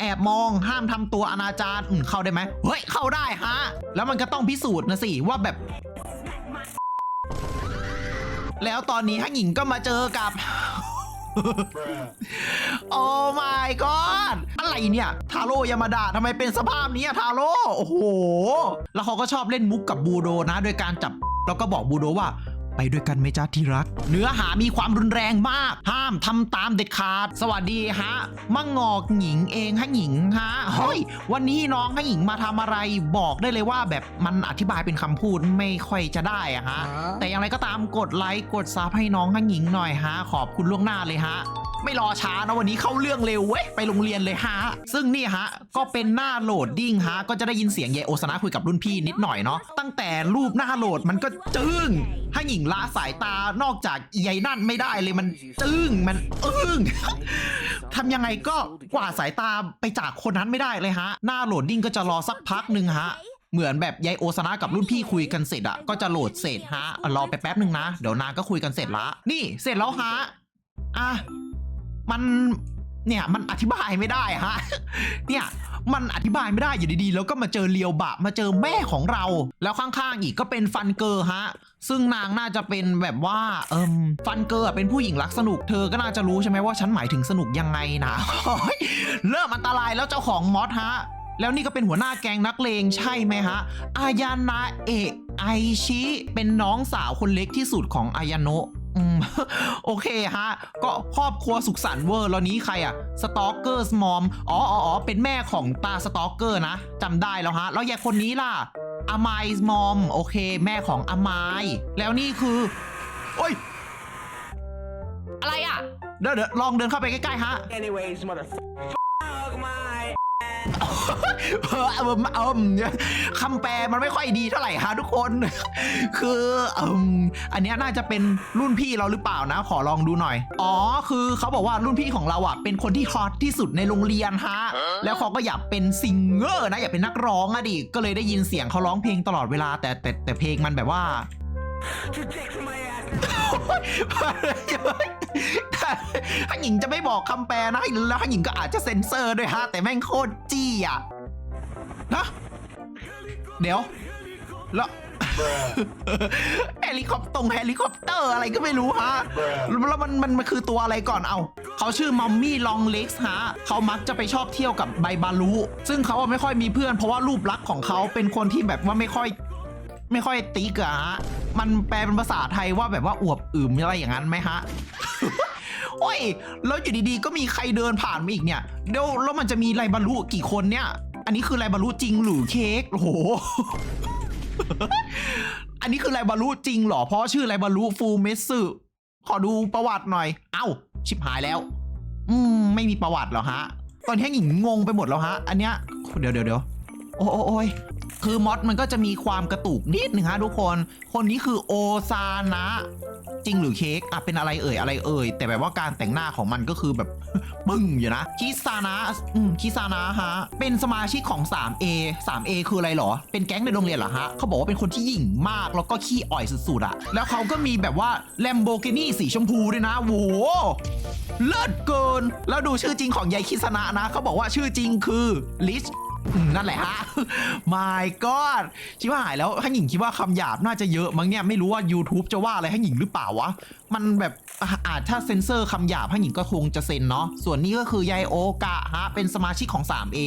แอบมอง ห้ามทำตัวอนาจารอืมเข้าได้ไหมเฮ้ยเข้าได้ฮะ แล้วมันก็ต้องพิสูจน์นะสิว่าแบบ แล้วตอนนี้ฮั่งหญิงก็มาเจอกับโอ้ my god อะไรเนี่ย ทาโร่ยามาดาทำไมเป็นสภาพนี้อะทาโร่โอ้โห แล้วเขาก็ชอบเล่นมุกกับบูโดนะ โดยการจับ แล้วก็บอกบูโดว่า ไปด้วยกันไหมจ้าที่รัก เนื้อหามีความรุนแรงมาก ห้ามทำตามเด็ดขาด สวัสดีฮะมังงอกหญิงเองฮะหญิงฮะเฮ้ยวันนี้น้องฮะหญิงมาทำอะไรบอกได้เลยว่าแบบมันอธิบายเป็นคำพูดไม่ค่อยจะได้อะฮะ แต่อย่างไรก็ตามกดไลค์กดซับให้น้องฮะหญิงหน่อยฮะขอบคุณล่วงหน้าเลยฮะ ไม่รอช้านะวันนี้เข้าเรื่องเร็วเว้ยไปโรงเรียนเลยฮะ ซึ่งนี่ฮะ ก็เป็นหน้าโหลดดิ้งฮะ ก็จะได้ยินเสียงเยโอสนะคุยกับรุ่นพี่นิดหน่อยเนาะตั้งแต่รูปหน้าโหลดมันก็จึ้งถ้หญิงละสายตานอกจากอีไอ้นั่นไม่ได้เลยมันจึ้งมันอึ้งทำยังไงก็กว่าดสายตาไปจากคนนั้นไม่ได้เลยฮะ หน้าโหลดดิ้งก็จะรอสักพักหนึ่งฮะเหมือนแบบยายโอซนะกับรุ่นพี่คุยกันเสร็จอะก็จะโหลดเสร็จฮะอะรอไปแป๊บหนึ่งนะ เดี๋ยวนางก็คุยกันเสร็จละ นี่เสร็จแล้วฮะอะ มันเนี่ยมันอธิบายไม่ได้ฮะ เนี่ยมันอธิบายไม่ได้อยู่ดีๆ แล้วก็มาเจอเลียวบะมาเจอแม่ของเรา แล้วข้างๆอีกก็เป็นฟันเกอร์ฮะ ซึ่งนางน่าจะเป็นแบบว่าเอิมฟันเกอร์เป็นผู้หญิงรักสนุกเธอก็น่าจะรู้ใช่ไหมว่าฉันหมายถึงสนุกยังไงนะเริ่มอันตรายแล้วเจ้าของมอสฮะ แล้วนี่ก็เป็นหัวหน้าแกงนักเลงใช่ไหมฮะ อายานาเอะไอชิ เป็นน้องสาวคนเล็กที่สุดของอายาโนะอืม โอเคฮะ ก็ครอบครัวสุขสันต์เวอร์แล้วนี้ใครอะสตอกเกอร์สมอมอ๋ออ๋ออ๋อเป็นแม่ของตาสตอกเกอร์นะจำได้แล้วฮะ แล้วยายคนนี้ล่ะอามายมอม โอเค แม่ของอามายแล้วนี่คือ โอ้ย อะไรอะเดี๋ยวเดี๋ยวลองเดินเข้าไปใกล้ๆฮะ Anyways, motherfucker. Fuck my เออเอมเอมคำแปลมันไม่ค่อยดีเท่าไหร่ฮะทุกคน คือเอมอันเนี้ยน่าจะเป็นรุ่นพี่เราหรือเปล่านะ ขอลองดูหน่อย อ๋อ คือเขาบอกว่ารุ่นพี่ของเราอะเป็นคนที่ฮอตที่สุดในโรงเรียนฮะ แล้วเขาก็อยากเป็นซิงเกอร์นะอยากเป็นนักร้องอะดิ ก็เลยได้ยินเสียงเขาร้องเพลงตลอดเวลาแต่แต่แต่เพลงมันแบบว่า to take my. ถ้าหญิงจะไม่บอกคำแปลนะแล้วถ้าหญิงก็อาจจะเซ็นเซอร์ด้วยฮะ แต่แม่งโคตรจี้อะนะเดี๋ยว แล้วเฮลิคอปตรงเฮลิคอปเตอร์อะไรก็ไม่รู้ฮะ แล้วมันมันมันคือตัวอะไรก่อนเอา เขาชื่อมัมมี่ลองเล็กส์ฮะ เขามักจะไปชอบเที่ยวกับใบบารุซึ่งเขาไม่ค่อยมีเพื่อนเพราะว่ารูปลักษณ์ของเขาเป็นคนที่แบบว่าไม่ค่อย ไม่ค่อยติ๊กอะฮะ มันแปลเป็นภาษาไทยว่าแบบว่าอวบอึมอะไรอย่างนั้นไหมฮะ โอ้ย แล้วอยู่ดีๆ ก็มีใครเดินผ่านมาอีกเนี่ย เดี๋ยวแล้วมันจะมีไรบรรลุกี่คนเนี่ย อันนี้คือไรบรรลุจริงหรือเค้ก โอ้โห อันนี้คือไรบรรลุจริงเหรอ เพราะชื่อไรบรรลุฟูเมสึขอดูประวัติหน่อย เอ้า ชิบหายแล้ว อืม ไม่มีประวัติเหรอฮะ ตอนนี้หญิงงงไปหมดแล้วฮะ อันเนี้ย เดี๋ยวเดี๋ยวเดี๋ยวโอ้โอ้โอ้ย คือมอสมันก็จะมีความกระตุกนิดหนึ่งฮะทุกคน คนนี้คือโอซานะ จริงหรือเค้กอะเป็นอะไรเอ่ยอะไรเอ่ยแต่แบบว่าการแต่งหน้าของมันก็คือแบบปึ้งอยู่นะคิซานะอืมคิซานะฮะ เป็นสมาชิกของ 3A 3A คืออะไรหรอ เป็นแก๊งในโรงเรียนเหรอฮะเขาบอกว่าเป็นคนที่หยิ่งมากแล้วก็ขี้อ่อยสุดๆอะแล้วเขาก็มีแบบว่าแลมโบกินี่สีชมพูด้วยนะโว้โหเลิศเกิน แล้วดูชื่อจริงของยายคิสนะนะเขาบอกว่าชื่อจริงคือลิช นั่นแหละฮะ my god ชิบหายแล้วให้หญิงคิดว่าคำหยาบน่าจะเยอะมั้งเนี่ยไม่รู้ว่า YouTube จะว่าอะไรให้หญิงหรือเปล่าวะ มันแบบอะอาจถ้าเซ็นเซอร์คำหยาบให้หญิงก็คงจะเซ็นเนาะส่วนนี้ก็คือยายโอกะฮะเป็นสมาชิกของ 3A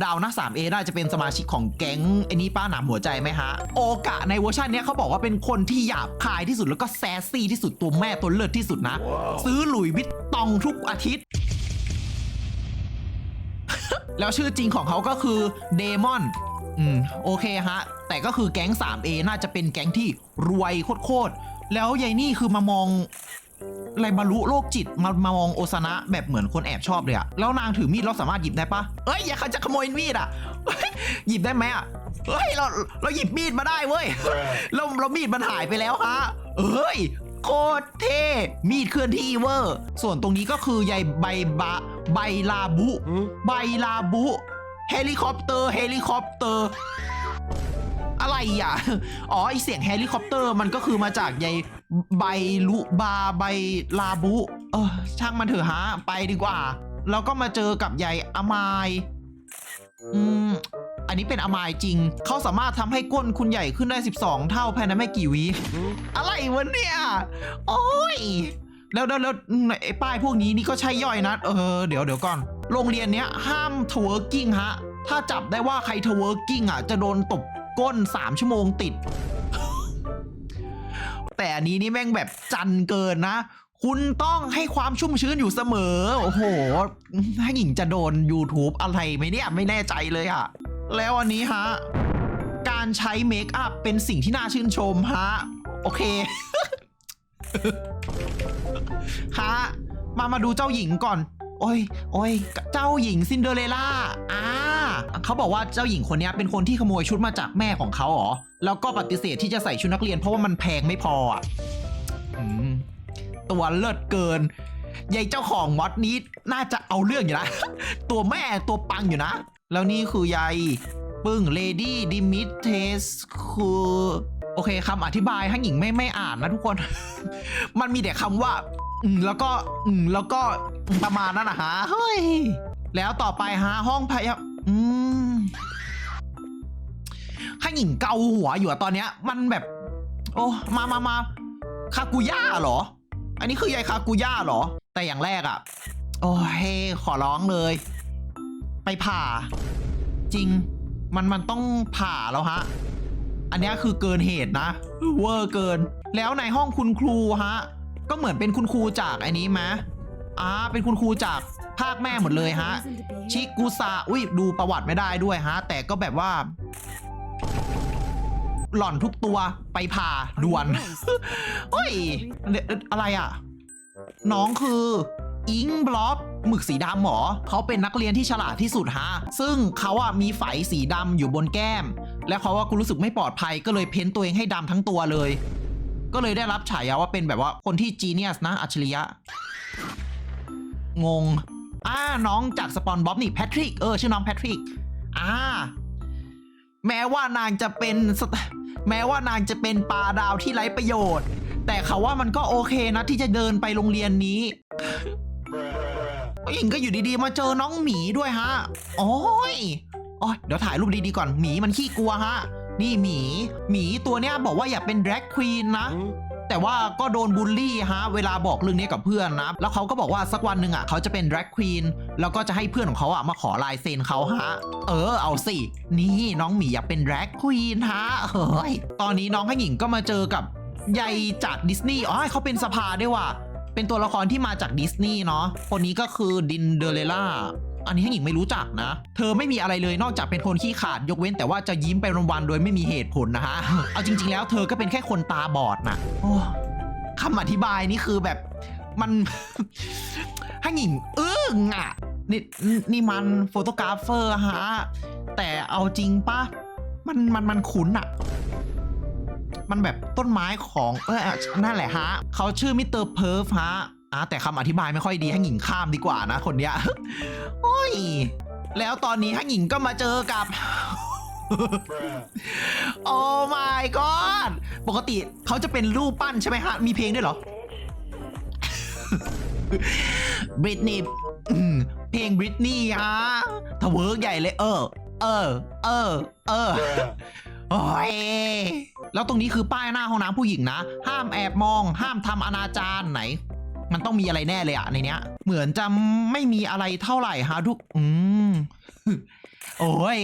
เดาๆนะ 3A น่าจะเป็นสมาชิกของแก๊งไอ้นี้ป้าหนามหัวใจไหมฮะโอกะในเวอร์ชันเนี้ยเขาบอกว่าเป็นคนที่หยาบคายที่สุดแล้วก็แซสซี่ที่สุดตัวแม่ตัวเลิศที่สุดนะ ซื้อหลุยส์วิตตองทุกอาทิตย์ แล้วชื่อจริงของเขาก็คือเดมอนอืมโอเคฮะ แต่ก็คือแก๊ง 3A น่าจะเป็นแก๊งที่รวยโคตรๆแล้วยายนี่คือมามองอะไรบรรลุโรคจิตมามามองโอซานะแบบเหมือนคนแอบชอบเลยอะแล้วนางถือมีดเราสามารถหยิบได้ปะเอ้ยอย่าเขาจะขโมยมีดอะเฮ้ยหยิบได้ไหมอะเฮ้ยเราเราหยิบมีดมาได้เว้ยแล้วแล้วมีดมันหายไปแล้วฮะเอ้ยโคตรเท่มีดเคลื่อนที่เวอร์ ส่วนตรงนี้ก็คือใยใบบะ ใบลาบุ ใบลาบุ เฮลิคอปเตอร์ เฮลิคอปเตอร์ อะไรอะ อ๋อไอเสียงเฮลิคอปเตอร์มันก็คือมาจากใยใบลุบาใบลาบุ เออช่างมันเถอะฮะ ไปดีกว่า แล้วก็มาเจอกับยายอามายอืมอันนี้เป็นอามายจริง เขาสามารถทำให้ก้นคุณใหญ่ขึ้นได้ 12 เท่าภายในไม่กี่วิ อะไรวะเนี่ย โอ้ย แล้วแล้วแล้วไอ้ป้ายพวกนี้นี่ก็ใช่ย่อยนะ เออเดี๋ยวเดี๋ยวก่อน โรงเรียนเนี้ยห้ามทเวิร์กิ้งฮะ ถ้าจับได้ว่าใครทเวิร์กิ้งอะ จะโดนตบก้น 3 ชั่วโมงติด แต่อันนี้นี่แม่งแบบจันเกินนะ คุณต้องให้ความชุ่มชื้นอยู่เสมอ โอ้โห ถ้าหญิงจะโดน YouTube อะไรไหมเนี่ยไม่แน่ใจเลยอะแล้วอันนี้ฮะ การใช้เมคอัพเป็นสิ่งที่น่าชื่นชมฮะ โอเค ฮะมามาดูเจ้าหญิงก่อน โอ้ย โอ้ย เจ้าหญิงซินเดอเรลล่า อ่า เขาบอกว่าเจ้าหญิงคนนี้เป็นคนที่ขโมยชุดมาจากแม่ของเขาเหรอ แล้วก็ปฏิเสธที่จะใส่ชุดนักเรียนเพราะว่ามันแพงไม่พออะตัวเลิศเกิน ยายเจ้าของมอดนี้น่าจะเอาเรื่องอยู่นะ ตัวแม่ตัวปังอยู่นะ แล้วนี่คือยายปึ้งเลดี้ดิมิเทสคือ โอเคคำอธิบายให้หญิงไม่ไม่อ่านนะทุกคน มันมีแต่คำว่า อืมแล้วก็ อืมแล้วก็ประมาณนั้นนะฮะเฮ้ย แล้วต่อไปฮะห้องพยาอืมให้หญิงเกาหัวอยู่อะตอนเนี้ย มันแบบ โอ้มามามาคากุย่าเหรอ อันนี้คือยายคากุย่าเหรอ แต่อย่างแรกอะโอ้ยขอร้องเลย ไปผ่า จริง มันมันต้องผ่าแล้วฮะ อันเนี้ยคือเกินเหตุนะเวอร์เกิน แล้วในห้องคุณครูฮะ ก็เหมือนเป็นคุณครูจากไอันนี้ไหมอ่าเป็นคุณครูจากภาคแม่หมดเลยฮะ ชิกุซาอุ้ยดูประวัติไม่ได้ด้วยฮะ แต่ก็แบบว่า หล่อนทุกตัวไปผ่าด่วนเฮ้ยเอ่ออะไรอะ น้องคือ อิงบล็อบหมึกสีดำหรอเขาเป็นนักเรียนที่ฉลาดที่สุดฮะ ซึ่งเขาอะมีไฝสีดำอยู่บนแก้ม แล้วเขาว่ากูรู้สึกไม่ปลอดภัยก็เลยเพ้นตัวเองให้ดำทั้งตัวเลย ก็เลยได้รับฉายาว่าเป็นแบบว่าคนที่จีเนียสนะอัจฉริยะ งงอ่าน้องจากสปอนบ๊อบนี่แพทริกเออชื่อน้องแพทริกอ่าแม้ว่านางจะเป็นแม้ว่านางจะเป็นปลาดาวที่ไร้ประโยชน์ แต่เขาว่ามันก็โอเคนะที่จะเดินไปโรงเรียนนี้ หญิงก็อยู่ดีๆ มาเจอน้องหมีด้วยฮะ โอ้ยโอ้ยเดี๋ยวถ่ายรูปดีๆก่อน หมีมันขี้กลัวฮะ นี่หมี หมีตัวเนี้ยบอกว่าอยากเป็นแดร็กควีนนะ แต่ว่าก็โดนบูลลี่ฮะ เวลาบอกเรื่องนี้กับเพื่อนนะ แล้วเขาก็บอกว่าสักวันหนึ่งอะเขาจะเป็นแดร็กควีน แล้วก็จะให้เพื่อนของเขาอะมาขอลายเซ็นเขาฮะ เออ เอาสิ นี่น้องหมีอยากเป็นแดร็กควีนฮะ เฮ้ย ตอนนี้น้องข้าหญิงก็มาเจอกับยายจากดิสนีย์ อ๋อเขาเป็นสภาด้วยว่ะ เป็นตัวละครที่มาจากดิสนีย์เนาะ คนนี้ก็คือดินเดเรล่า อันนี้ให้หญิงไม่รู้จักนะ เธอไม่มีอะไรเลยนอกจากเป็นคนขี้ขาดยกเว้นแต่ว่าจะยิ้มไปวันๆโดยไม่มีเหตุผลนะฮะ เอาจริง ๆ แล้วเธอก็เป็นแค่คนตาบอดนะโอ้คำอธิบายนี่คือแบบมันให้หญิงอึ้งอะนี่นี่มันโฟโตกราฟเฟอร์ฮะ แต่เอาจริงปะมันมันมันคุ้นอะ มันแบบต้นไม้ของเออนั่นแหละฮะเขาชื่อมิสเตอร์เพิร์ฟฮะอะแต่คำอธิบายไม่ค่อยดีให้หญิงข้ามดีกว่านะคนเนี้ยโอ้ยแล้วตอนนี้ให้หญิงก็มาเจอกับโอ้ my god ปกติเขาจะเป็นรูปปั้นใช่ไหมฮะ มีเพลงด้วยเหรอบริตนีเพลงบริตนีฮะทะเวิร์กใหญ่เลย เออ เออ เออ เออ โอ้ยแล้วตรงนี้คือป้ายหน้าห้องน้ำผู้หญิงนะ ห้ามแอบมอง ห้ามทำอนาจารไหน มันต้องมีอะไรแน่เลยอะในเนี้ย เหมือนจะไม่มีอะไรเท่าไหร่ฮะทุก อืมโอ้ย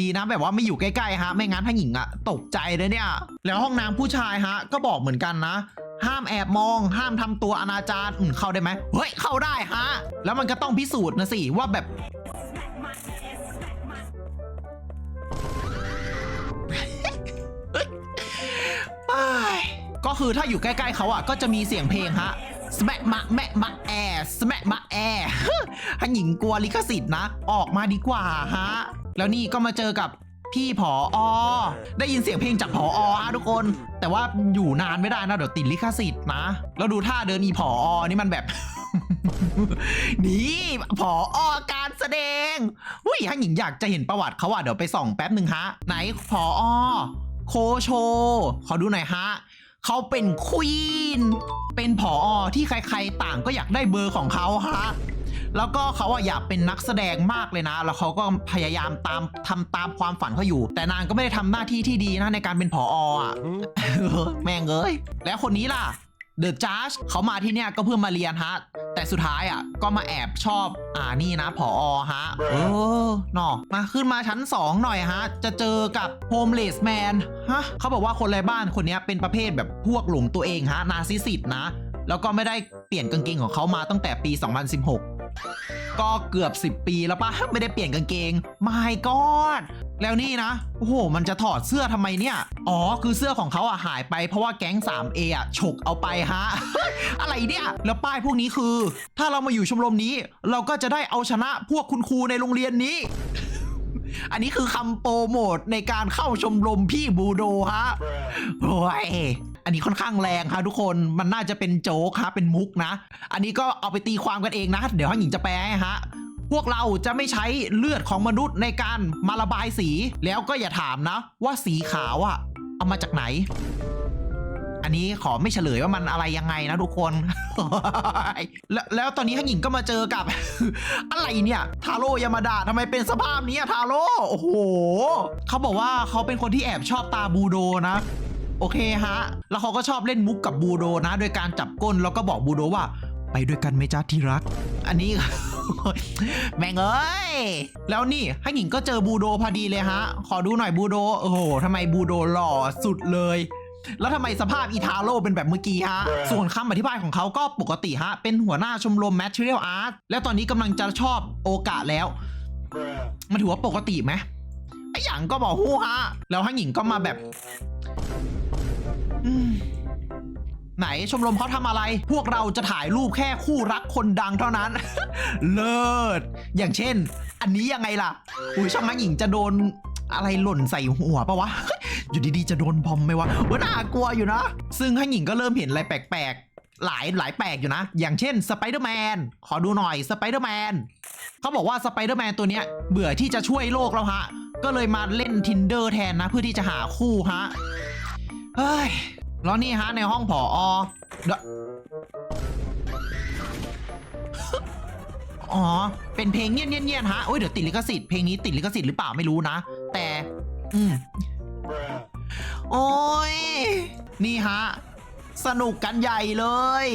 ดีนะแบบว่าไม่อยู่ใกล้ๆฮะ ไม่งั้นถ้าหญิงอะตกใจเลยเนี่ย แล้วห้องน้ำผู้ชายฮะ ก็บอกเหมือนกันนะ ห้ามแอบมอง ห้ามทำตัวอนาจารอืมเข้าได้ไหมเฮ้ยเข้าได้ฮะ แล้วมันก็ต้องพิสูจน์นะสิว่าแบบ ก็คือถ้าอยู่ใกล้ๆเขาอะก็จะมีเสียงเพลงฮะ smack มะแมะมะแอ smack มะแอฮันหญิงกลัวลิขสิทธิ์นะ ออกมาดีกว่าฮะ แล้วนี่ก็มาเจอกับพี่ผออได้ยินเสียงเพลงจากผออฮะทุกคน แต่ว่าอยู่นานไม่ได้นะเดี๋ยวติดลิขสิทธิ์นะ แล้วดูท่าเดินอีผออนี่มันแบบ นี่ผออการแสดงอุ้ยฮันหญิงอยากจะเห็นประวัติเขาอะเดี๋ยวไปส่องแป๊บหนึ่งฮะ ไหนผออโคโช ขอดูหน่อยฮะ เขาเป็นควีนเป็นผออที่ใครๆต่างก็อยากได้เบอร์ของเขาฮะแล้วก็เขาอะอยากเป็นนักแสดงมากเลยนะ แล้วเขาก็พยายามตามทำตามความฝันเขาอยู่ แต่นางก็ไม่ได้ทำหน้าที่ที่ดีนะในการเป็นผออะแม่งเอ้ยแล้วคนนี้ล่ะ เดอะจัสเขามาที่เนี่ยก็เพื่อมาเรียนฮะ แต่สุดท้ายอะก็มาแอบชอบ อ่านี่นะผอฮะ เออหนอมาขึ้นมาชั้น 2 หน่อยฮะ จะเจอกับโฮมเลสแมนฮะเขาบอกว่าคนไร้บ้านคนนี้เป็นประเภทแบบพวกหลงตัวเองฮะ นาซิสิตนะ แล้วก็ไม่ได้เปลี่ยนกางเกงของเขามาตั้งแต่ปี 2016 ก็เกือบ 10 ปีแล้วปะไม่ได้เปลี่ยนกางเกง my god แล้วนี่นะ โอ้โห มันจะถอดเสื้อทำไมเนี่ย อ๋อ คือเสื้อของเขาอะหายไปเพราะว่าแก๊ง 3A อะฉกเอาไปฮะ อะไรเนี่ย แล้วป้ายพวกนี้คือ ถ้าเรามาอยู่ชมรมนี้ เราก็จะได้เอาชนะพวกคุณครูในโรงเรียนนี้ อันนี้คือคำโปรโมทในการเข้าชมรมพี่บูโดฮะโอ้ย อันนี้ค่อนข้างแรงครับทุกคนมันน่าจะเป็นโจ๊กฮะเป็นมุกนะ อันนี้ก็เอาไปตีความกันเองนะ เดี๋ยวให้หญิงจะแปลให้ฮะพวกเราจะไม่ใช้เลือดของมนุษย์ในการมาระบายสี แล้วก็อย่าถามนะ ว่าสีขาวอะเอามาจากไหน อันนี้ขอไม่เฉลยว่ามันอะไรยังไงนะทุกคน แล้วแล้วตอนนี้ฮันหญิงก็มาเจอกับ อะไรเนี่ย ทาโร่ยามาดาทำไมเป็นสภาพนี้อะทาโร่โอ้โหเขาบอกว่าเขาเป็นคนที่แอบชอบตาบูโดนะ โอเคฮะ แล้วเขาก็ชอบเล่นมุกกับบูโดนะ โดยการจับก้นแล้วก็บอกบูโดว่า ไปด้วยกันไหมจ้าที่รัก อันนี้ แม่งเอ้ย แล้วนี่ให้หญิงก็เจอบูโดพอดีเลยฮะ ขอดูหน่อยบูโด โอ้โหทำไมบูโดหล่อสุดเลยแล้วทำไมสภาพอีทาโร่เป็นแบบเมื่อกี้ฮะ ส่วนคำอธิบายของเขาก็ปกติฮะ เป็นหัวหน้าชมรม Material Art แล้วตอนนี้กำลังจะชอบโอกะแล้ว มันถือว่าปกติไหมไอหยางก็บอกฮู้ฮะ แล้วฮังหญิงก็มาแบบ ไหนชมรมเขาทำอะไร พวกเราจะถ่ายรูปแค่คู่รักคนดังเท่านั้น เลิศ อย่างเช่น อันนี้ยังไงล่ะ อุ้ยช่างฮังหญิงจะโดนอะไรหล่นใส่หัวปะวะ อยู่ดีๆ จะโดนบอมไหมวะว่าน่ากลัวอยู่นะ ซึ่งฮังหญิงก็เริ่มเห็นอะไรแปลกๆ หลายหลายแปลกอยู่นะ อย่างเช่นสไปเดอร์แมน ขอดูหน่อยสไปเดอร์แมนเขาบอกว่าสไปเดอร์แมนตัวเนี้ยเบื่อที่จะช่วยโลกแล้วฮะ ก็เลยมาเล่น tinder แทนนะ เพื่อที่จะหาคู่ฮะ เฮ้ยแล้วนี่ฮะในห้องผออเดยวอ๋อ เป็นเพลงเงียบๆๆฮะโอ้ยเดี๋ยวติดลิขสิทธิ์เพลงนี้ติดลิขสิทธิ์หรือเปล่าไม่รู้นะ แต่ อืมโอ้ย นี่ฮะ สนุกกันใหญ่เลย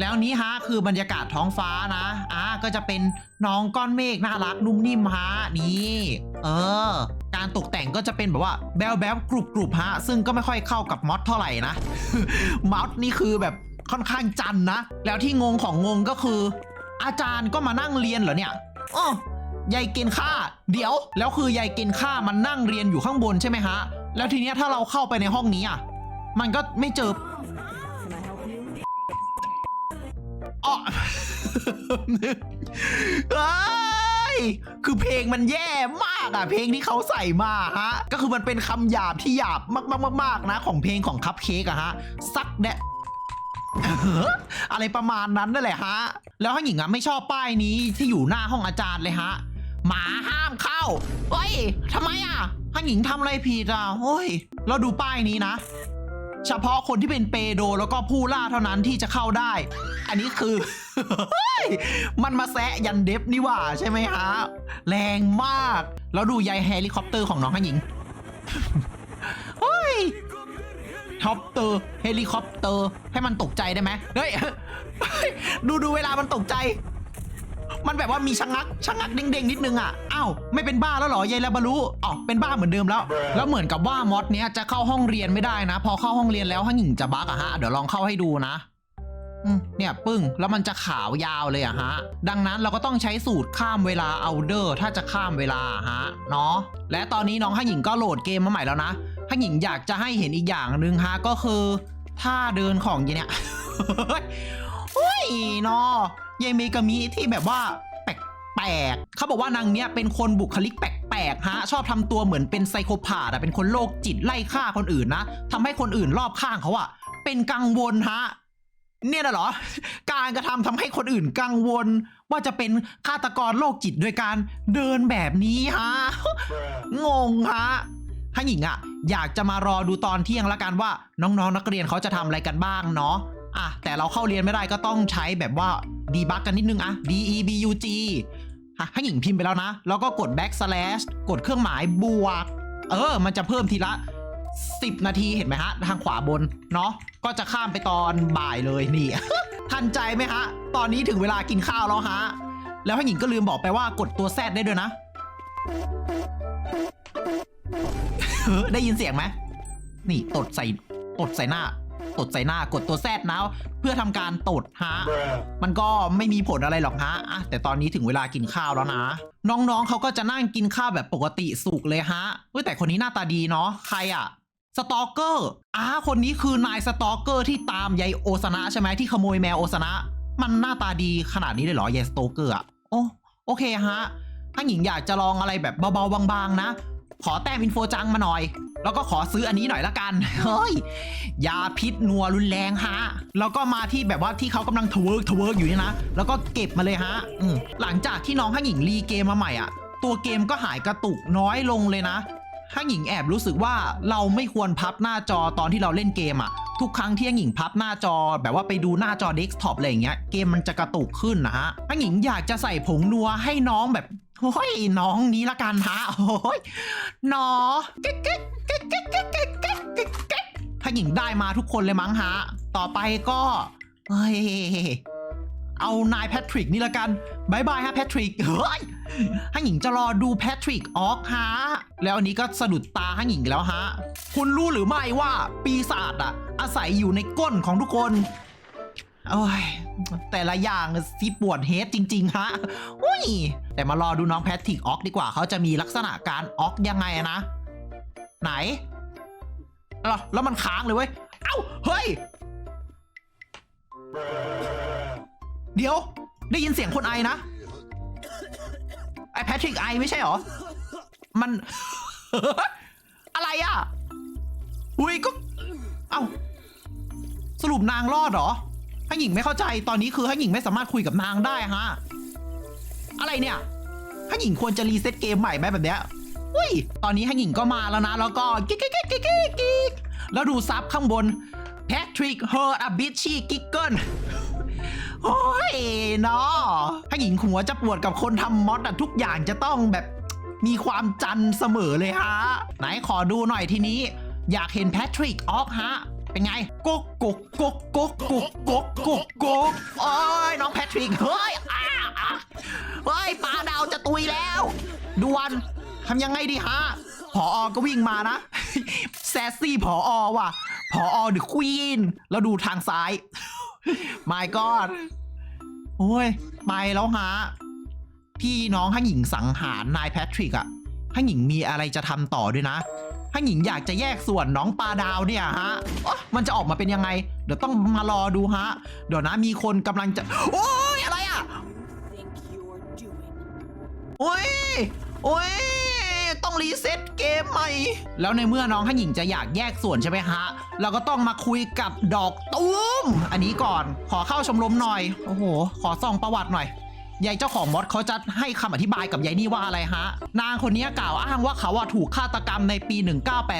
แล้วนี้ฮะคือบรรยากาศท้องฟ้านะอ่าก็จะเป็นน้องก้อนเมฆน่ารักนุ่มนิ่มฮะนี่เออ การตกแต่งก็จะเป็นแบบว่าแบลแบลกรุบกรุบฮะ ซึ่งก็ไม่ค่อยเข้ากับมอดเท่าไหร่นะมอดนี่คือแบบค่อนข้างจันนะ แล้วที่งงของงงก็คือ อาจารย์ก็มานั่งเรียนเหรอเนี่ยอ๋อยายเกณฑ์ค่า เดี๋ยว แล้วคือยายเกณฑ์ค่ามันนั่งเรียนอยู่ข้างบนใช่ไหมฮะ แล้วทีเนี้ยถ้าเราเข้าไปในห้องนี้อะ มันก็ไม่เจอ อ๋อเอ้ยคือเพลงมันแย่มากอะเพลงที่เขาใส่มาฮะ ก็คือมันเป็นคำหยาบที่หยาบมากๆๆๆนะ ของเพลงของคัพเค้กอะฮะ ซักแดะอะไรประมาณนั้นนั่นแหละฮะ แล้วฮังหญิงอะไม่ชอบป้ายนี้ที่อยู่หน้าห้องอาจารย์เลยฮะ หมาห้ามเข้าเฮ้ยทำไมอะฮังหญิงทำอะไรผิดอะเฮ้ย เราดูป้ายนี้นะ เฉพาะคนที่เป็นเปโดแล้วก็ผู้ล่าเท่านั้นที่จะเข้าได้ อันนี้คือ มันมาแซะยันเดฟนี่หว่าใช่ไหมฮะ แรงมาก แล้วดูยายเฮลิคอปเตอร์ของน้องฮันหญิงเฮ้ยท็อปเตอร์เฮลิคอปเตอร์ให้มันตกใจได้ไหมเฮ้ย ดูดูเวลามันตกใจ มันแบบว่ามีชะงักชะงักเด้งๆนิดนึงอะอ้าวไม่เป็นบ้าแล้วเหรอยายลาบารุอ๋อเป็นบ้าเหมือนเดิมแล้ว แล้วเหมือนกับว่ามอดเนี้ยจะเข้าห้องเรียนไม่ได้นะ พอเข้าห้องเรียนแล้วฮังหญิงจะบักอะฮะเดี๋ยวลองเข้าให้ดูนะอืมเนี่ยปึ้งแล้วมันจะขาวยาวเลยอะฮะ ดังนั้นเราก็ต้องใช้สูตรข้ามเวลาเอาเดอร์ถ้าจะข้ามเวลาฮะเนาะและตอนนี้น้องฮังหญิงก็โหลดเกมมาใหม่แล้วนะฮังหญิงอยากจะให้เห็นอีกอย่างหนึ่งฮะก็คือท่าเดินของยีเนี่ยเฮ้ยเนาะ ยายเมกามิที่แบบว่าแปลกๆเขาบอกว่านางเนี้ยเป็นคนบุคลิกแปลกๆฮะ ชอบทำตัวเหมือนเป็นไซโคพาธอะเป็นคนโรคจิตไล่ฆ่าคนอื่นนะทำให้คนอื่นรอบข้างเขาอะเป็นกังวลฮะเนี่ยนะเหรอ การกระทำทำให้คนอื่นกังวล ว่าจะเป็นฆาตกรโรคจิตโดยการเดินแบบนี้ฮะ งงฮะฮันหญิงอะอยากจะมารอดูตอนเที่ยงละกันว่า น้องๆนนักเรียนเขาจะทำอะไรกันบ้างเนาะอะแต่เราเข้าเรียนไม่ได้ก็ต้องใช้แบบว่า ดีบักกันนิดนึงอะ D E B U G ฮะให้หญิงพิมพ์ไปแล้วนะ แล้วก็กด backslash กดเครื่องหมายบวก เออ มันจะเพิ่มทีละ 10 นาทีเห็นไหมฮะ ทางขวาบน เนาะ ก็จะข้ามไปตอนบ่ายเลยนี่ ทันใจไหมฮะ ตอนนี้ถึงเวลากินข้าวแล้วฮะ แล้วให้หญิงก็ลืมบอกไปว่ากดตัวแซดได้ด้วยนะ ได้ยินเสียงไหม นี่ตดใส่ ตดใส่หน้า ตดใส่หน้ากดตัวแซดนะเพื่อทำการตดฮะ มันก็ไม่มีผลอะไรหรอกฮะอะแต่ตอนนี้ถึงเวลากินข้าวแล้วนะ น้องๆเขาก็จะนั่งกินข้าวแบบปกติสุกเลยฮะเฮ้ยแต่คนนี้หน้าตาดีเนาะใครอะสตอกเกอร์อ่าคนนี้คือนายสตอกเกอร์ที่ตามยายโอซานะใช่ไหมที่ขโมยแมวโอซานะ มันหน้าตาดีขนาดนี้เลยเหรอยายสตอกเกอร์อะโอ้โอเคฮะถ้าหญิงอยากจะลองอะไรแบบเบาๆบางๆนะ ขอแต้มอินโฟจังมาหน่อย แล้วก็ขอซื้ออันนี้หน่อยละกัน เฮ้ย ยาพิษนัวรุนแรงฮะ แล้วก็มาที่แบบว่าที่เขากำลังทเวิร์กทเวิร์กอยู่นี่นะ แล้วก็เก็บมาเลยฮะ อืหลังจากที่น้องข้างหญิงรีเกมมาใหม่อะ ตัวเกมก็หายกระตุกน้อยลงเลยนะข้างหญิงแอบรู้สึกว่าเราไม่ควรพับหน้าจอตอนที่เราเล่นเกมอะทุกครั้งที่ข้างหญิงพับหน้าจอแบบว่าไปดูหน้าจอเดสก์ท็อปอะไรอย่างเงี้ยเกมมันจะกระตุกขึ้นนะฮะข้างหญิงอยากจะใส่ผงนัวให้น้องแบบ โอ้ยน้องนี้ละกันฮะ โอ้ยนอถ้าหญิงได้มาทุกคนเลยมั้งฮะ ต่อไปก็เฮ้ยเอานายแพทริกนี่ละกันบายบายฮะแพทริก เฮ้ยฮังหญิงจะรอดูแพทริกออกฮะ แล้วอันนี้ก็สะดุดตาฮังหญิงแล้วฮะ คุณรู้หรือไม่ว่าปีศาจอะอาศัยอยู่ในก้นของทุกคน โอ้ยแต่ละอย่างสิปวดเฮดจริง ๆ ฮะอุ้ย แต่มารอดูน้องแพทริกออกดีกว่าเขาจะมีลักษณะการออกยังไงนะ ไหนแล้วแล้วมันค้างเลยเว้ย เอ้า เฮ้ย เดี๋ยว ได้ยินเสียงคนไอนะ ไอแพทริกไอไม่ใช่หรอ มัน อะไรอะ อุ้ยก็ เอ้า สรุปนางรอดหรอ ให้หญิงไม่เข้าใจตอนนี้คือให้หญิงไม่สามารถคุยกับนางได้ฮะ อะไรเนี่ยให้หญิงควรจะรีเซ็ตเกมใหม่ไหมแบบเนี้ยอุ้ย ตอนนี้ให้หญิงก็มาแล้วนะ แล้วก็กิ๊กกิ๊กกิ๊กกิ๊กกิ๊กแล้วดูซับข้างบน Patrick heard a bitchy giggle โอ้ยเนาะให้หญิงหัวจะปวดกับคนทำมอดอะทุกอย่างจะต้องแบบมีความจันเสมอเลยฮะ ไหนขอดูหน่อยทีนี้ อยากเห็นแพทริกออกฮะ เป็นไงกกกกกุกกกกกกุกกกกโอ้ยน้องแพทริกเฮ้ยอ้าอ้าเฮ้ยปลาดาวจะตุยแล้วด่วนทำยังไงดีฮะผออก็วิ่งมานะแซสซี่ผออว่ะผออเดอควีนแล้วดูทางซ้าย my god โอ้ยไปแล้วฮะพี่น้องห้หญิงสังหารนายแพทริกอะห้หญิงมีอะไรจะทำต่อด้วยนะ ให้หญิงอยากจะแยกส่วนน้องปลาดาวเนี่ยฮะมันจะออกมาเป็นยังไง เดี๋ยวต้องมารอดูฮะ เดี๋ยวนะมีคนกำลังจะ โอ้ยอะไรอะโอ้ยโอ้ยต้องรีเซ็ตเกมใหม่ แล้วในเมื่อน้องให้หญิงจะอยากแยกส่วนใช่ไหมฮะ เราก็ต้องมาคุยกับดอกตุ้ม อันนี้ก่อน ขอเข้าชมรมหน่อย โอ้โห ขอส่องประวัติหน่อย ยายเจ้าของมอดเขาจะให้คำอธิบายกับยายนี่ว่าอะไรฮะ นางคนนี้กล่าวอ้างว่าเขาอะถูกฆาตกรรมในปี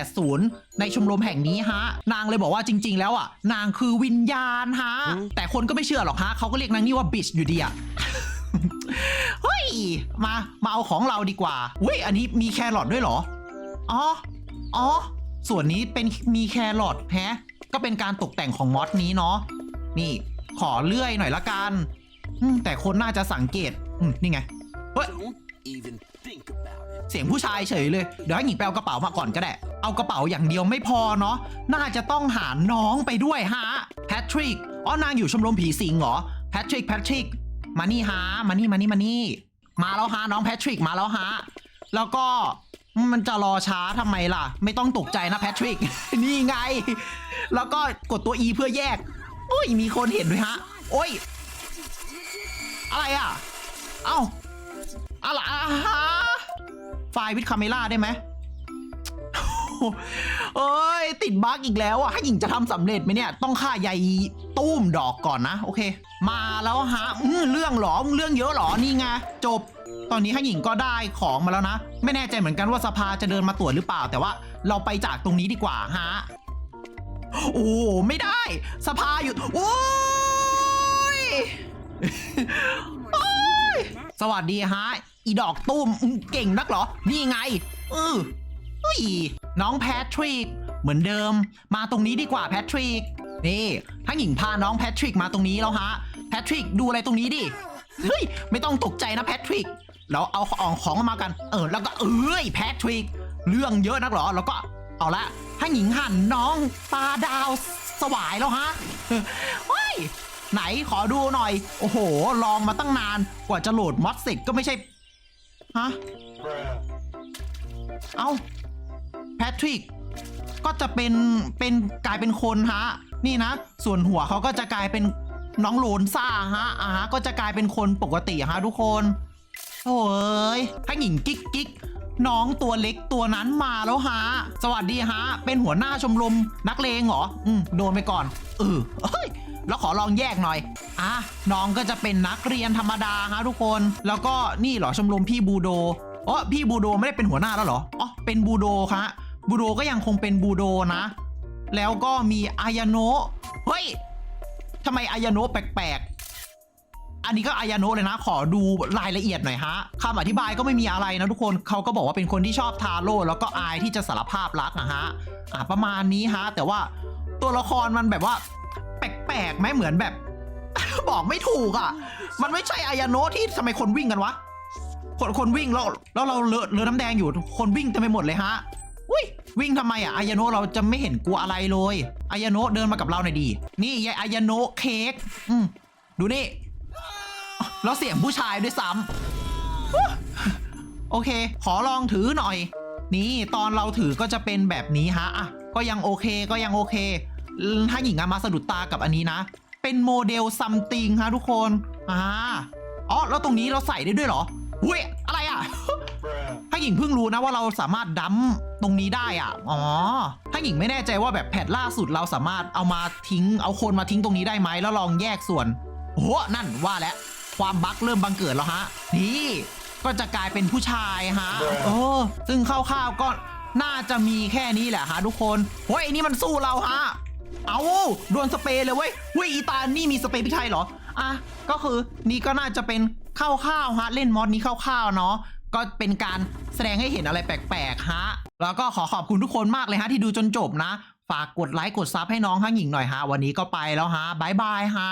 1980 ในชมรมแห่งนี้ฮะ นางเลยบอกว่าจริง ๆ แล้วอะนางคือวิญญาณฮะ แต่คนก็ไม่เชื่อหรอกฮะเขาก็เรียกนางนี่ว่าบิชอยู่ดีอะเฮ้ย มา มาเอาของเราดีกว่าอุ้ย อันนี้มีแครอทด้วยเหรอ อ๋อ อ๋อ ส่วนนี้เป็นมีแครอทแฮะ ก็เป็นการตกแต่งของมอสนี้เนาะ นี่ ขอเลื่อยหน่อยละกัน อืมแต่คนน่าจะสังเกตอืมนี่ไงเฮ้ย Don't even think about it. เสียงผู้ชายเฉยเลย เดี๋ยวให้หญิงไปเอากระเป๋ามาก่อนก็ได้ เอากระเป๋าอย่างเดียวไม่พอเนาะ น่าจะต้องหาน้องไปด้วยฮะ แพทริก อ๋อนางอยู่ชมรมผีสิงเหรอ แพทริก แพทริก มานี่ฮะ มานี่ มานี่ มานี่ มาแล้วฮะน้องแพทริก มาแล้วฮะ แล้วก็มันจะรอช้าทำไมล่ะ ไม่ต้องตกใจนะแพทริก นี่ไง แล้วก็กดตัว E เพื่อแยกโอ้ยมีคนเห็นด้วยฮะ โอ้ย อะไรอะ เอ้าอะไรอะฮะไฟล์วิดคาเมล่าได้ไหมเอ้ย ติดบั๊กอีกแล้วอะให้หญิงจะทำสำเร็จไหมเนี่ย ต้องฆ่าใยตุ้มดอกก่อนนะ โอเค มาแล้วฮะเรื่องหรอเรื่องเยอะหรอนี่ไงจบ ตอนนี้ให้หญิงก็ได้ของมาแล้วนะ ไม่แน่ใจเหมือนกันว่าสภาจะเดินมาตรวจหรือเปล่า แต่ว่าเราไปจากตรงนี้ดีกว่าฮะโอ้ไม่ได้ สภาอยู่โอ้ย สวัสดีฮะ อีดอกตุ้มเก่งนักเหรอ นี่ไงเอออุ้ยน้องแพทริก เหมือนเดิม มาตรงนี้ดีกว่าแพทริก นี่ทั้งหญิงพาน้องแพทริกมาตรงนี้แล้วฮะ แพทริกดูอะไรตรงนี้ดิ เฮ้ย ไม่ต้องตกใจนะแพทริก เราเอาของของมากัน เออ แล้วก็เอ้ยแพทริก เรื่องเยอะนักเหรอ แล้วก็เอาละถ้าหญิงหันน้องตาดาวสวายแล้วฮะเฮ้ย ไหนขอดูหน่อย โอ้โห ลองมาตั้งนาน กว่าจะโหลดมอดเสร็จก็ไม่ใช่ ฮะ เอ้าแพทริก ก็จะเป็น เป็นกลายเป็นคนฮะ นี่นะ ส่วนหัวเขาก็จะกลายเป็นน้องโลนซ่าฮะ อ่าก็จะกลายเป็นคนปกติฮะทุกคน โอ้ยถ้าหญิงกิ๊กกิ๊กน้องตัวเล็กตัวนั้นมาแล้วฮะ สวัสดีฮะ เป็นหัวหน้าชมรมนักเลงเหรอ อืม โดนไปก่อน เออเฮ้ย แล้วขอลองแยกหน่อย อะ น้องก็จะเป็นนักเรียนธรรมดาฮะทุกคน แล้วก็นี่เหรอชมรมพี่บูโดอ๋อพี่บูโดไม่ได้เป็นหัวหน้าแล้วเหรอ อ๋อ เป็นบูโดคะบูโดก็ยังคงเป็นบูโดนะ แล้วก็มีอายาโนะเฮ้ยทำไมอายาโนะแปลกๆ อันนี้ก็อายาโนะเลยนะ ขอดูรายละเอียดหน่อยฮะคำอธิบายก็ไม่มีอะไรนะทุกคนเขาก็บอกว่าเป็นคนที่ชอบทาโร่แล้วก็อายที่จะสารภาพรักนะฮะ อะประมาณนี้ฮะ แต่ว่าตัวละครมันแบบว่า ปลกๆไหมเหมือนแบบ บอกไม่ถูกอะ มันไม่ใช่อายาโนะที่ทำไมคนวิ่งกันวะ คนคนวิ่งแล้วแล้วเราเลอะเลอะน้ำแดงอยู่คนวิ่งเต็มไปหมดเลยฮะ อุ้ยวิ่งทำไมอะอายาโนะเราจะไม่เห็นกลัวอะไรเลยอายาโนะเดินมากับเราหน่อยดี นี่ยายอายาโนะเค้กอืมดูนี่แล้วเสียงผู้ชายด้วยซ้ำโอเค ขอลองถือหน่อย นี่ตอนเราถือก็จะเป็นแบบนี้ฮะอะก็ยังโอเคก็ยังโอเค ถ้าหญิงอะมาสะดุดตากับอันนี้นะ เป็นโมเดลซัมติงฮะทุกคนอ่าอ๋อแล้วตรงนี้เราใส่ได้ด้วยเหรออุ้ยอะไรอะ ถ้าหญิงเพิ่งรู้นะว่าเราสามารถดัมตรงนี้ได้อะ อ๋อ ถ้าหญิงไม่แน่ใจว่าแบบแพทล่าสุดเราสามารถเอามาทิ้ง เอาคนมาทิ้งตรงนี้ได้ไหมแล้วลองแยกส่วนโอ้โหนั่นว่าแล้วความบั๊กเริ่มบังเกิดแล้วฮะ นี่ ก็จะกลายเป็นผู้ชายฮะ โอ้ ซึ่งคร่าวๆก็น่าจะมีแค่นี้แหละฮะทุกคน เฮ้ยนี่มันสู้เราฮะ เอาโดนสเปรย์เลยเว้ยเฮ้ยอีตานี่มีสเปรย์พริกไทยเหรอ อะ ก็คือนี่ก็น่าจะเป็นเข้าวๆฮะ เล่นมอดนี้าวข้าวๆเนาะ ก็เป็นการแสดงให้เห็นอะไรแปลกๆฮะ แล้วก็ขอขอบคุณทุกคนมากเลยฮะที่ดูจนจบนะ ฝากกดไลค์กดซับให้น้องข้างหญิงหน่อยฮะ วันนี้ก็ไปแล้วฮะบายบายฮะ